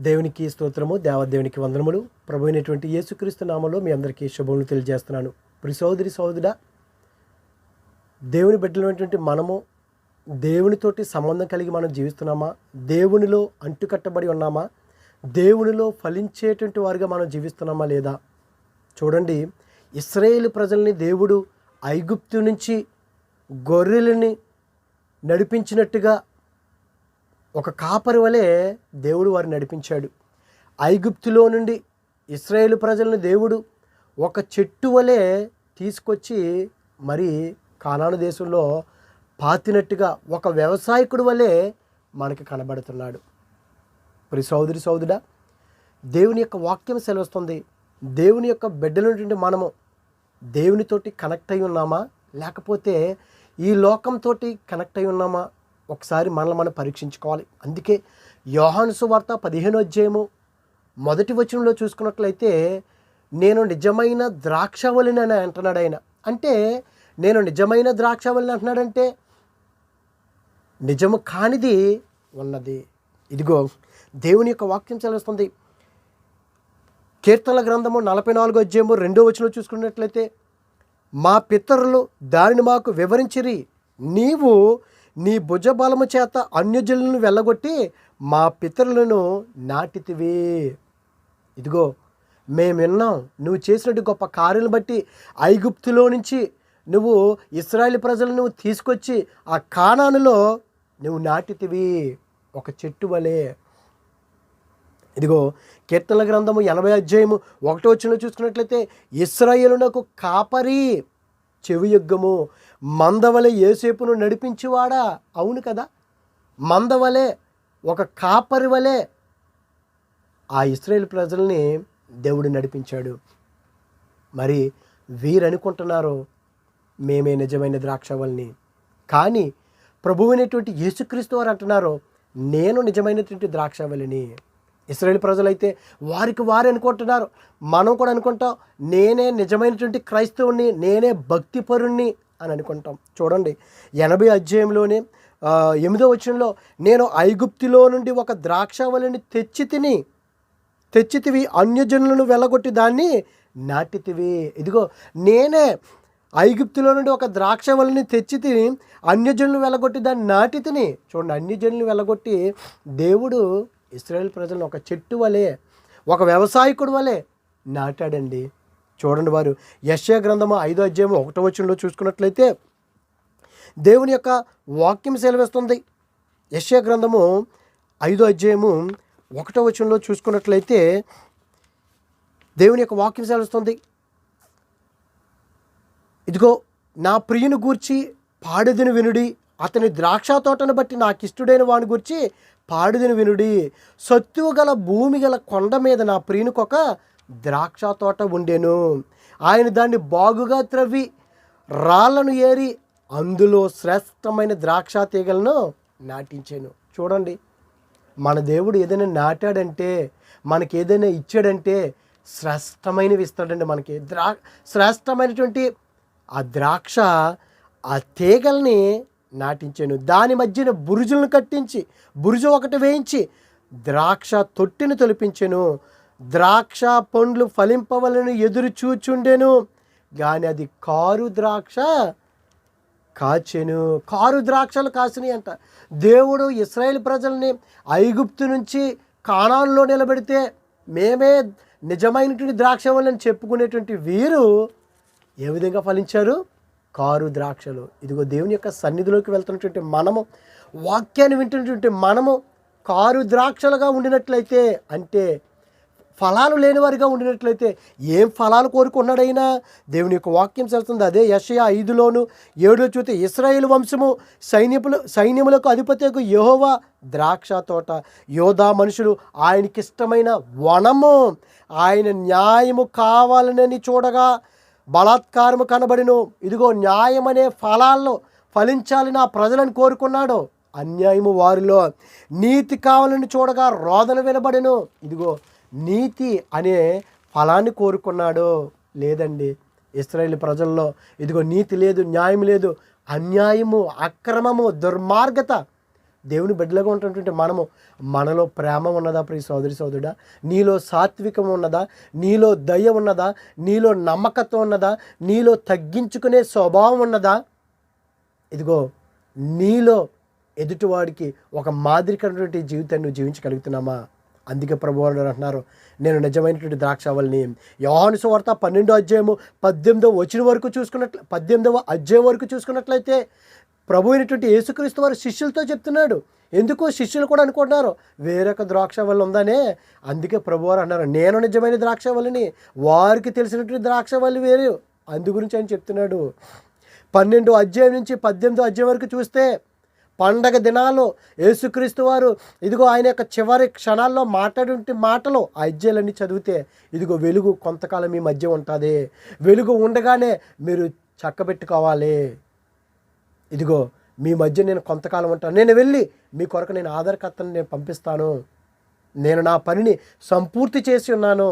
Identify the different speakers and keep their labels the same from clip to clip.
Speaker 1: దేవునికి స్తోత్రము దేవదేవునికి వందనములు. ప్రభు అయినటువంటి యేసుక్రీస్తు నామంలో మీ అందరికీ శుభములు తెలియజేస్తున్నాను. ప్రి సోదరి సోదరుడా దేవుని బిడ్డలైనటువంటి మనము దేవునితోటి సంబంధం కలిగి మనం జీవిస్తున్నామా? దేవునిలో అంటుకట్టబడి ఉన్నామా? దేవునిలో ఫలించేటువంటి వారిగా మనం జీవిస్తున్నామా లేదా? చూడండి ఇస్రాయేల్ ప్రజల్ని దేవుడు ఐగుప్తు నుంచి గొర్రెలని నడిపించినట్టుగా ఒక కాపరి వలె దేవుడు వారు నడిపించాడు. ఐగుప్తులో నుండి ఇస్రాయేల్ ప్రజలను దేవుడు ఒక చెట్టు వలె తీసుకొచ్చి మరి కానాను దేశంలో పాతినట్టుగా ఒక వ్యవసాయకుడు వలె మనకి కనబడుతున్నాడు. మరి సోదరి సోదరుడా దేవుని యొక్క వాక్యం సెలవుస్తుంది. దేవుని యొక్క బిడ్డలటువంటి మనము దేవునితోటి కనెక్ట్ అయి ఉన్నామా? లేకపోతే ఈ లోకంతో కనెక్ట్ అయి ఉన్నామా? ఒకసారి మనల్ని మనం పరీక్షించుకోవాలి. అందుకే యోహాను సువార్త పదిహేను అధ్యాయము మొదటి వచనంలో చూసుకున్నట్లయితే నేను నిజమైన ద్రాక్షవల్లిని అని అంటున్నాడు ఆయన. అంటే నేను నిజమైన ద్రాక్షవలిని అంటున్నాడంటే నిజము కానిది ఉన్నది. ఇదిగో దేవుని యొక్క వాక్యం సెలవుస్తుంది కీర్తనల గ్రంథము నలభై నాలుగో అధ్యాయము రెండో వచనంలో చూసుకున్నట్లయితే మా పితరులు దానిని మాకు వివరించిరి నీవు నీ భుజబలము చేత అన్యజనులను వెళ్ళగొట్టి మా పితరులను నాటితివి. ఇదిగో మేము విన్నాం నువ్వు చేసినట్టు గొప్ప కార్యం బట్టి ఐగుప్తులో నుంచి నువ్వు ఇస్రాయేల్ ప్రజలను నువ్వు తీసుకొచ్చి ఆ కానానులో నువ్వు నాటితివి. ఒక చెట్టు వలె. ఇదిగో కీర్తనల గ్రంథము ఎనభై అధ్యాయము ఒకటో వచ్చిన చూసుకున్నట్లయితే ఇస్రాయేలునకు కాపరి చెవి మందవలే ఏసేపును నడిపించేవాడా? అవును కదా. మందవలే ఒక కాపరి వలె ఆ ఇస్రాయేల్ ప్రజల్ని దేవుడు నడిపించాడు. మరి వీరు అనుకుంటున్నారు మేమే నిజమైన ద్రాక్షవల్ని. కానీ ప్రభువైనటువంటి యేసుక్రీస్తు వారు అంటున్నారు నేను నిజమైనటువంటి ద్రాక్షవల్లిని. ఇస్రాయేల్ ప్రజలైతే వారికి వారు అనుకుంటున్నారు. మనం కూడా అనుకుంటాం నేనే నిజమైనటువంటి క్రైస్తవుణ్ణి నేనే భక్తిపరుణ్ణి అని అనుకుంటాం. చూడండి ఎనభై అధ్యాయంలోనే ఎనిమిదో వచనంలో నేను ఐగుప్తిలో నుండి ఒక ద్రాక్షావళిని తెచ్చి తిని తెచ్చితివి అన్యజనులను వెళ్ళగొట్టి దాన్ని నాటితివి ఇదిగో నేనే ఐగుప్తులో నుండి ఒక ద్రాక్షవల్లిని తెచ్చి తిని అన్యజనులు వెళ్ళగొట్టి దాన్ని నాటి తిని. చూడండి అన్యజనులు వెళ్ళగొట్టి దేవుడు ఇస్రాయేల్ ప్రజలను ఒక చెట్టు వలె ఒక వ్యవసాయకుడు వలె నాటాడండి. చూడండి వారు యశ్యా గ్రంథము ఐదో అధ్యాయము ఒకటో వచనంలో చూసుకున్నట్లయితే దేవుని యొక్క వాక్యం సెలవిస్తుంది. యశ్యా గ్రంథము ఐదో అధ్యాయము ఒకటో వచనంలో చూసుకున్నట్లయితే దేవుని యొక్క వాక్యం సెలవిస్తుంది. ఇదిగో నా ప్రియుని గూర్చి పాడెదిని వినుడి అతని ద్రాక్ష తోటను బట్టి నాకు ఇష్టడైన వాని గురించి పాడుదని వినుడి. సత్తువు గల భూమి గల కొండ మీద నా ప్రియునికొక ద్రాక్ష తోట ఉండెను. ఆయన దాన్ని బాగుగా త్రవ్వి రాళ్ళను ఏరి అందులో శ్రేష్టమైన ద్రాక్ష తీగలను నాటించాను. చూడండి మన దేవుడు ఏదైనా నాటాడంటే మనకి ఏదైనా ఇచ్చాడంటే శ్రేష్టమైనవి ఇస్తాడండి మనకి. ద్రా శ్రేష్టమైనటువంటి ఆ ద్రాక్ష ఆ తీగల్ని నాటించాను. దాని మధ్యన బురుజులను కట్టించి బురుజు ఒకటి వేయించి ద్రాక్ష తొట్టిని తొలిపించాను. ద్రాక్ష పండ్లు ఫలింపవలను ఎదురు చూచుండెను. కానీ అది కారు ద్రాక్ష కాచెను. కారు ద్రాక్షలు కాసినాయి అంట. దేవుడు ఇస్రాయేల్ ప్రజల్ని ఐగుప్తు నుంచి కాణాల్లో నిలబెడితే మేమే నిజమైనటువంటి ద్రాక్ష వల్లని చెప్పుకునేటువంటి వీరు ఏ విధంగా ఫలించారు? కారు ద్రాక్షలు. ఇదిగో దేవుని యొక్క సన్నిధిలోకి వెళ్తున్నటువంటి మనము వాక్యాన్ని వింటున్నటువంటి మనము కారు ద్రాక్షలుగా ఉండినట్లయితే అంటే ఫలాలు లేనివారిగా ఉండినట్లయితే ఏం ఫలాలు కోరుకున్నాడైనా దేవుని యొక్క వాక్యం చెబుతుంది అదే యషయ ఐదులోను ఏడులో చూస్తే ఇస్రాయేల్ వంశము సైన్యములు సైన్యములకు అధిపతికు యహోవా ద్రాక్ష తోట. యోధా మనుషులు ఆయనకిష్టమైన వనము ఆయన న్యాయము కావాలనని చూడగా బలాత్కారము కనబడిను. ఇదిగో న్యాయం అనే ఫలాల్లో ఫలించాలని నా ప్రజలను కోరుకున్నాడు. అన్యాయము వారిలో నీతి కావాలని చూడగా రోదన వినబడిను. ఇదిగో నీతి అనే ఫలాన్ని కోరుకున్నాడు. లేదండి ఇస్రాయేల్ ప్రజల్లో ఇదిగో నీతి లేదు న్యాయం లేదు అన్యాయము అక్రమము దుర్మార్గత దేవుని బిడ్డలుగా ఉన్నటువంటి మనము మనలో ప్రేమ ఉన్నదా ప్రియ సోదరి సోదరుడా? నీలో సాత్వికం ఉన్నదా? నీలో దయ ఉన్నదా? నీలో నమ్మకత్వం ఉన్నదా? నీలో తగ్గించుకునే స్వభావం ఉన్నదా? ఇదిగో నీలో ఎదుటివాడికి ఒక మాదిరికైనటువంటి జీవితాన్ని నువ్వు జీవించగలుగుతున్నామా అందుకే ప్రభు అంటున్నారు నేను నిజమైనటువంటి ద్రాక్షావల్ని యోహాను సువార్త పన్నెండో అధ్యాయము పద్దెనిమిదో వచ్చిన వరకు చూసుకున్నట్లు పద్దెనిమిదవ అధ్యాయం వరకు చూసుకున్నట్లయితే ప్రభు అయినటువంటి యేసుక్రీస్తు వారు శిష్యులతో చెప్తున్నాడు. ఎందుకు శిష్యులు కూడా అనుకుంటున్నారు? వేరొక ద్రాక్ష వల్ల ఉందనే. అందుకే ప్రభు వారు అన్నారు నేను నిజమైన ద్రాక్ష వల్లని వారికి తెలిసినటువంటి ద్రాక్ష వల్లి వేరు. అందు గురించి ఆయన చెప్తున్నాడు. పన్నెండు అధ్యాయం నుంచి పద్దెనిమిదో అధ్యాయం వరకు చూస్తే పండగ దినాల్లో యేసుక్రీస్తు వారు ఇదిగో ఆయన యొక్క చివరి క్షణాల్లో మాట్లాడే మాటలు ఆ అధ్యాయులన్నీ చదివితే ఇదిగో వెలుగు కొంతకాలం మీ మధ్య ఉంటుంది. వెలుగు ఉండగానే మీరు చక్కబెట్టుకోవాలి. ఇదిగో మీ మధ్య నేను కొంతకాలం ఉంటాను నేను వెళ్ళి మీ కొరకు నేను ఆధారకర్తను నేను పంపిస్తాను. నేను నా పనిని సంపూర్తి చేసి ఉన్నాను.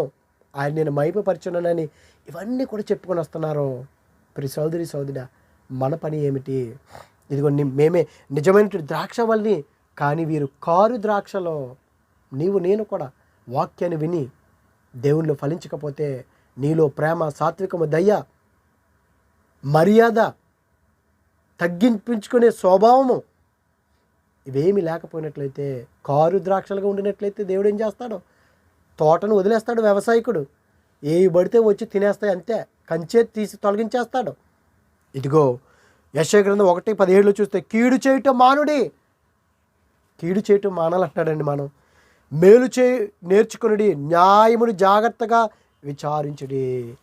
Speaker 1: ఆయన నేను మైపపరిచున్నానని ఇవన్నీ కూడా చెప్పుకొని వస్తున్నారు. ప్రి సోదరి సోదరుడా మన పని ఏమిటి? ఇదిగో మేమే నిజమైనటువంటి ద్రాక్ష వల్ని కానీ వీరు కారు ద్రాక్షలో. నీవు నేను కూడా వాక్యాన్ని విని దేవుళ్ళు ఫలించకపోతే నీలో ప్రేమ సాత్వికము దయ్య మర్యాద తగ్గింపించుకునే స్వభావము. ఇవేమి లేకపోయినట్లయితే కారు ద్రాక్షలుగా ఉండినట్లయితే దేవుడు ఏం చేస్తాడు? తోటను వదిలేస్తాడు వ్యవసాయకుడు. ఏవి పడితే వచ్చి తినేస్తాయి అంతే. కంచే తీసి తొలగించేస్తాడు. ఇదిగో యశగ్రంథం ఒకటి పదిహేడులో చూస్తే కీడు చేయటం మానుడి. కీడు చేయటం మానాలంటాడండి మనం. మేలు చే నేర్చుకునుడి న్యాయముని జాగ్రత్తగా విచారించుడి.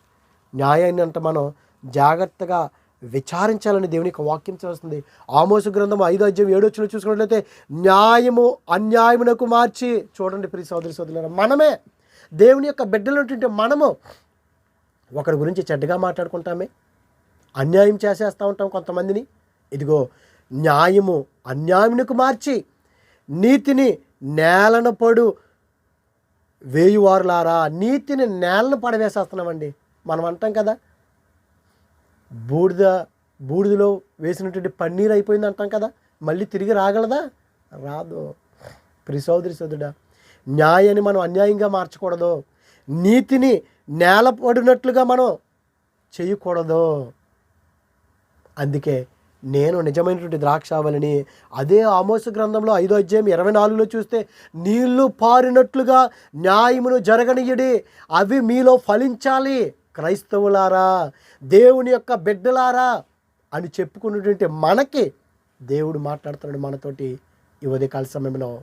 Speaker 1: న్యాయాన్ని అంటే మనం జాగ్రత్తగా విచారించాలని దేవుని యొక్క వాక్యం చేస్తుంది. ఆమోస గ్రంథం ఐదు అధ్యాయం ఏడు వచ్చిన చూసుకున్నట్లయితే న్యాయము అన్యాయమునకు మార్చి చూడండి ప్రియ సోదరి సోదరులారా మనమే దేవుని యొక్క బిడ్డలు ఉంటుంటే మనము ఒకరి గురించి చెడ్డగా మాట్లాడుకుంటామే అన్యాయం చేసేస్తూ ఉంటాం కొంతమందిని. ఇదిగో న్యాయము అన్యాయమునకు మార్చి నీతిని నేలన పడు వేయువారులారా. నీతిని నేలను పడవేసేస్తున్నామండి. మనం అంటాం కదా బూడిద బూడిదలో వేసినటువంటి పన్నీర్ అయిపోయింది అంటాం కదా మళ్ళీ తిరిగి రాగలదా? రాదు. ప్రి సోదరి సోదరుడా న్యాయాన్ని మనం అన్యాయంగా మార్చకూడదు. నీతిని నేల పడినట్లుగా మనం చేయకూడదు. అందుకే నేను నిజమైనటువంటి ద్రాక్షావళిని అదే ఆమోస గ్రంథంలో ఐదో అధ్యాయం ఇరవై నాలుగులో చూస్తే నీళ్ళు పారినట్లుగా న్యాయమును జరగనీయుడి అవి మీలో ఫలించాలి. క్రైస్తవులారా దేవుని యొక్క బిడ్డలారా అని చెప్పుకున్నటువంటి మనకి దేవుడు మాట్లాడుతున్నాడు మనతోటి ఈ ఉదయకాల సమయంలో.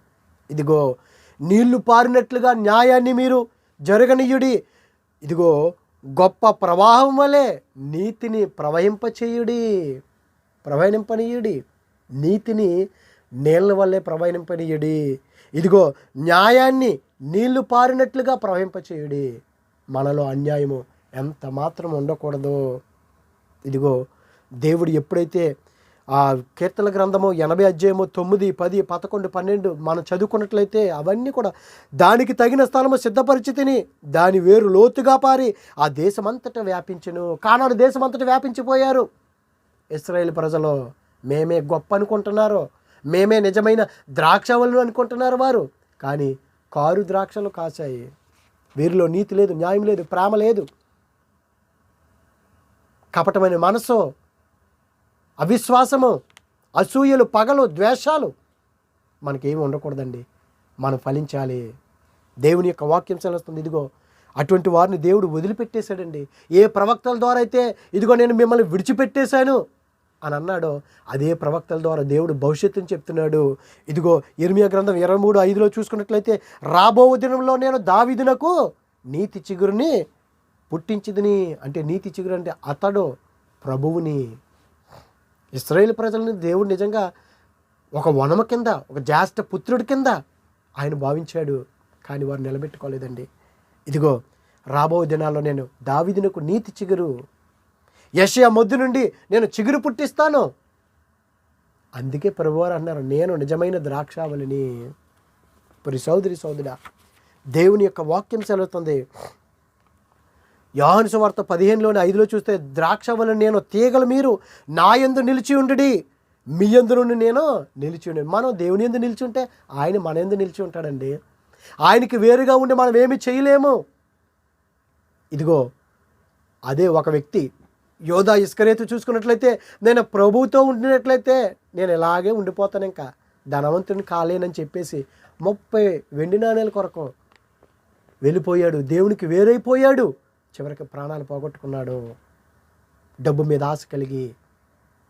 Speaker 1: ఇదిగో నీళ్ళు పారినట్లుగా న్యాయాన్ని మీరు జరగనీయుడి. ఇదిగో గొప్ప ప్రవాహం వలె నీతిని ప్రవహింపచేయుడి ప్రవహింపనీయుడి. నీతిని నీళ్ళ వల్లే ప్రవహింపనీయుడి. ఇదిగో న్యాయాన్ని నీళ్ళు పారినట్లుగా ప్రవహింపచేయుడి. మనలో అన్యాయము ఎంత మాత్రం ఉండకూడదు. ఇదిగో దేవుడు ఎప్పుడైతే ఆ కీర్తన గ్రంథము ఎనభై అధ్యాయము తొమ్మిది పది పదకొండు పన్నెండు మనం చదువుకున్నట్లయితే అవన్నీ కూడా దానికి తగిన స్థలము సిద్ధపరిచితిని దాని వేరు లోతుగా పారి ఆ దేశమంతటా వ్యాపించను. కానాడు దేశమంతటా వ్యాపించిపోయారు. ఇస్రాయేల్ ప్రజలు మేమే గొప్ప అనుకుంటున్నారు. మేమే నిజమైన ద్రాక్షవల్లు అనుకుంటున్నారు వారు. కానీ కారు ద్రాక్షలు కాశాయి. వీరిలో నీతి లేదు న్యాయం లేదు ప్రేమ లేదు. కపటమైన మనసు అవిశ్వాసము అసూయలు పగలు ద్వేషాలు మనకేమి ఉండకూడదండి. మనం ఫలించాలి. దేవుని యొక్క వాక్యం సెలవుస్తుంది. ఇదిగో అటువంటి వారిని దేవుడు వదిలిపెట్టేశాడండి. ఏ ప్రవక్తల ద్వారా అయితే ఇదిగో నేను మిమ్మల్ని విడిచిపెట్టేశాను అని అన్నాడో అదే ప్రవక్తల ద్వారా దేవుడు భవిష్యత్తుని చెప్తున్నాడు. ఇదిగో ఇర్మియా గ్రంథం ఇరవై మూడు ఐదులో చూసుకున్నట్లయితే రాబో దినంలో నేను దావిదునకు నీతి చిగురుని పుట్టించిదిని అంటే నీతి చిగురు అంటే అతడు ప్రభువుని. ఇస్రాయేల్ ప్రజలని దేవుడు నిజంగా ఒక వనమ కింద ఒక జ్యేష్ఠ పుత్రుడి కింద ఆయన భావించాడు కానీ వారు నిలబెట్టుకోలేదండి. ఇదిగో రాబో దినాల్లో నేను దావిదినకు నీతి చిగురు యషయా మొద్దు నుండి నేను చిగురు పుట్టిస్తాను. అందుకే ప్రభువారు అన్నారు నేను నిజమైన ద్రాక్షావళిని. మరి సోదరి సోదరుడా దేవుని యొక్క వాక్యం సెలవుతుంది. యోహాను సువార్త పదిహేనులోని ఐదులో చూస్తే ద్రాక్ష వలన నేను తీగలు మీరు నా ఎందు నిలిచి ఉండుడి. మీ ఎందు నుండి నేను నిలిచి ఉండే మనం దేవుని ఎందు నిలిచి ఉంటే ఆయన మన ఎందు నిలిచి ఉంటాడండి. ఆయనకి వేరుగా ఉండి మనం ఏమి చేయలేము. ఇదిగో అదే ఒక వ్యక్తి యోధా ఇస్కరేతు చూసుకున్నట్లయితే నేను ప్రభువుతో ఉండినట్లయితే నేను ఇలాగే ఉండిపోతాను ఇంకా. ధనవంతుని కాలేనని చెప్పేసి ముప్పై వెండి నాణ్యాల కొరకు వెళ్ళిపోయాడు. దేవునికి వేరైపోయాడు. చివరికి ప్రాణాలు పోగొట్టుకున్నాడు. డబ్బు మీద ఆశ కలిగి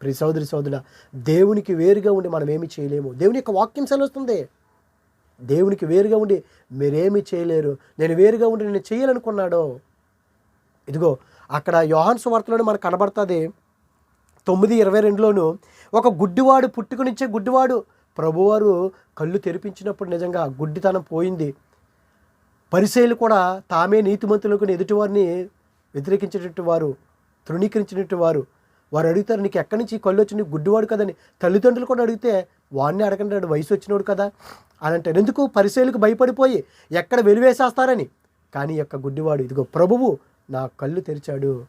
Speaker 1: ప్రి సోదరి సోదరుల దేవునికి వేరుగా ఉండి మనం ఏమి చేయలేము. దేవుని యొక్క వాక్యం సెలవుస్తుంది. దేవునికి వేరుగా ఉండి మీరేమీ చేయలేరు. నేను వేరుగా ఉండి నేను చేయాలనుకున్నాడో. ఇదిగో అక్కడ యోహాన్ సువార్తలోనే మనకు కనబడుతుంది. తొమ్మిది ఇరవై రెండులోను ఒక గుడ్డివాడు పుట్టుకునిచ్చే గుడ్డివాడు ప్రభువారు కళ్ళు తెరిపించినప్పుడు నిజంగా గుడ్డితనం పోయింది. పరిశైలు కూడా తామే నీతిమంతులకు ఎదుటివారిని వ్యతిరేకించేటట్టు వారు తృణీకరించినట్టు వారు. వారు అడుగుతారు నీకు ఎక్కడి నుంచి కళ్ళు వచ్చి నీకు గుడ్డివాడు కదని. తల్లిదండ్రులు కూడా అడిగితే వాడిని అడగండి వాడు వయసు వచ్చినోడు కదా. అని అంటారు. ఎందుకు? పరిశైలకు భయపడిపోయి ఎక్కడ వెలివేసేస్తారని. కానీ యొక్క గుడ్డివాడు ఇదిగో ప్రభువు నా కళ్ళు తెరిచాడు.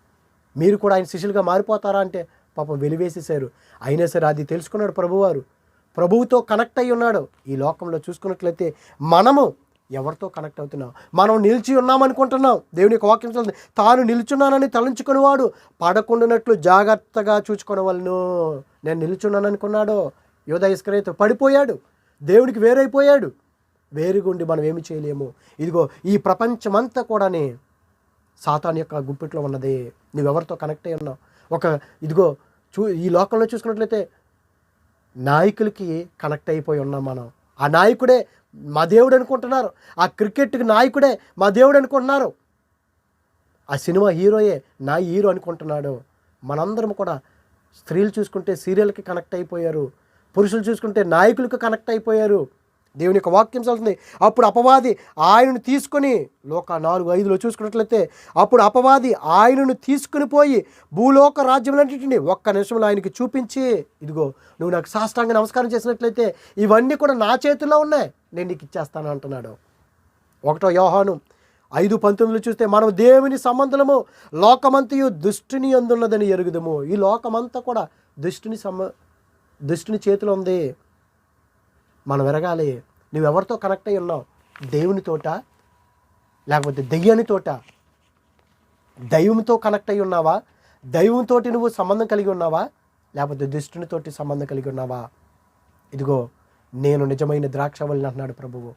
Speaker 1: మీరు కూడా ఆయన శిష్యులుగా మారిపోతారా? అంటే పాపం వెలివేసేశారు. అయినా సరే అది తెలుసుకున్నాడు ప్రభువారు. ప్రభువుతో కనెక్ట్ అయి ఉన్నాడు. ఈ లోకంలో చూసుకున్నట్లయితే మనము ఎవరితో కనెక్ట్ అవుతున్నాం మనం నిలిచి ఉన్నామనుకుంటున్నాం. దేవుని యొక్క వాక్యం చదువు తాను నిలుచున్నానని తలంచుకునేవాడు పడకుండానట్లు జాగ్రత్తగా చూచుకునే వాళ్ళను నేను నిలుచున్నాననుకున్నాడు యోధ ఇస్కరైతే పడిపోయాడు దేవునికి వేరైపోయాడు. వేరుగుండి మనం ఏమి చేయలేము. ఇదిగో ఈ ప్రపంచమంతా కూడానే సాతాన్ యొక్క గుప్పిట్లో ఉన్నది. నువ్వెవరితో కనెక్ట్ అయి ఉన్నావు? ఒక ఇదిగో చూ ఈ లోకంలో చూసుకున్నట్లయితే నాయకులకి కనెక్ట్ అయిపోయి ఉన్నాం మనం. ఆ నాయకుడే మా దేవుడు అనుకుంటున్నారు. ఆ క్రికెట్కి నాయకుడే మా దేవుడు అనుకుంటున్నారు. ఆ సినిమా హీరోయే నా హీరో అనుకుంటున్నాడు. మనందరం కూడా స్త్రీలు చూసుకుంటే సీరియల్కి కనెక్ట్ అయిపోయారు. పురుషులు చూసుకుంటే నాయకులకు కనెక్ట్ అయిపోయారు. దేవుని యొక్క వాక్యం చదువుతుంది అప్పుడు అపవాది ఆయనను తీసుకొని లోక నాలుగు ఐదులో చూసుకున్నట్లయితే అప్పుడు అపవాది ఆయనను తీసుకుని పోయి భూలోక రాజ్యములన్నింటినీ ఒక్క నిమిషంలో ఆయనకి చూపించి ఇదిగో నువ్వు నాకు సాష్టాంగ నమస్కారం చేసినట్లయితే ఇవన్నీ కూడా నా చేతుల్లో ఉన్నాయి. నేను నీకు ఇచ్చేస్తాను అంటున్నాడు. ఒకటో యోహాను ఐదు పంతొమ్మిదిలో చూస్తే మనం దేవుని సంబంధము లోకమంతయు దుష్టిని అందున్నదని ఎరుగుదము. ఈ లోకమంతా కూడా దుష్టుని సమ దుష్టుని చేతిలో ఉంది. మనం ఎరగాలి. నువ్వెవరితో కనెక్ట్ అయి ఉన్నావు? దేవునితోట లేకపోతే దెయ్యానితోట దైవంతో కనెక్ట్ అయి ఉన్నావా? దైవంతోటి నువ్వు సంబంధం కలిగి ఉన్నావా? లేకపోతే దుష్టునితోటి సంబంధం కలిగి ఉన్నావా? ఇదిగో నేను నిజమైన ద్రాక్షవల్ని అంటున్నాడు ప్రభువు.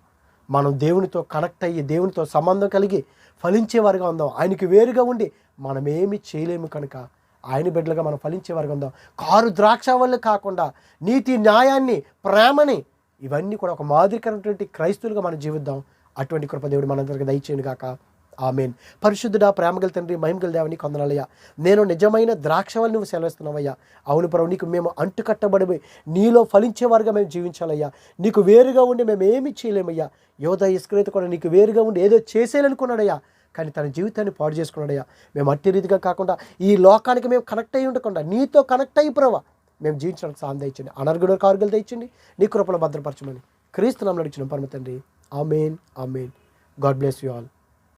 Speaker 1: మనం దేవునితో కనెక్ట్ అయ్యి దేవునితో సంబంధం కలిగి ఫలించేవారుగా ఉందాం. ఆయనకి వేరుగా ఉండి మనమేమి చేయలేము కనుక ఆయన బిడ్డలుగా మనం ఫలించేవారుగా ఉందాం. కారు ద్రాక్షవల్లి కాకుండా నీతి న్యాయాన్ని ప్రేమని ఇవన్నీ కూడా ఒక మాదిరికరమైనటువంటి క్రైస్తువులుగా మనం జీవిద్దాం. అటువంటి కృప దేవుడు మనందరికీ దయచేయను గాక. ఆమెన్. పరిశుద్ధుడా ప్రేమగల తండ్రి మహిమగల దేవని కొందనాలయ్యా నేను నిజమైన ద్రాక్షవల్ని నువ్వు సెలవిస్తున్నావయ్యా. అవును ప్రభు నీకు మేము అంటుకట్టబడి నీలో ఫలించేవారుగా మేము జీవించాలయ్యా. నీకు వేరుగా ఉండి మేము ఏమి చేయలేమయ్యా. యోధ ఇస్క్రేత కూడా నీకు వేరుగా ఉండి ఏదో చేసేయాలనుకున్నాడయ్యా. కానీ తన జీవితాన్ని పాడు చేసుకున్నాడయ్యా. మేము అట్టి రీతిగా కాకుండా ఈ లోకానికి మేము కనెక్ట్ అయ్యి ఉండకుండా నీతో కనెక్ట్ అయ్యి ప్రభా మేము జీవించడానికి సహాయం దయచండి. అనర్గుడు కార్గులు తెచ్చండి నీ కృపలో భద్రపరచమని క్రీస్తు నామలు అడిచిన పరమ తండ్రి. Amen amen. God bless you all.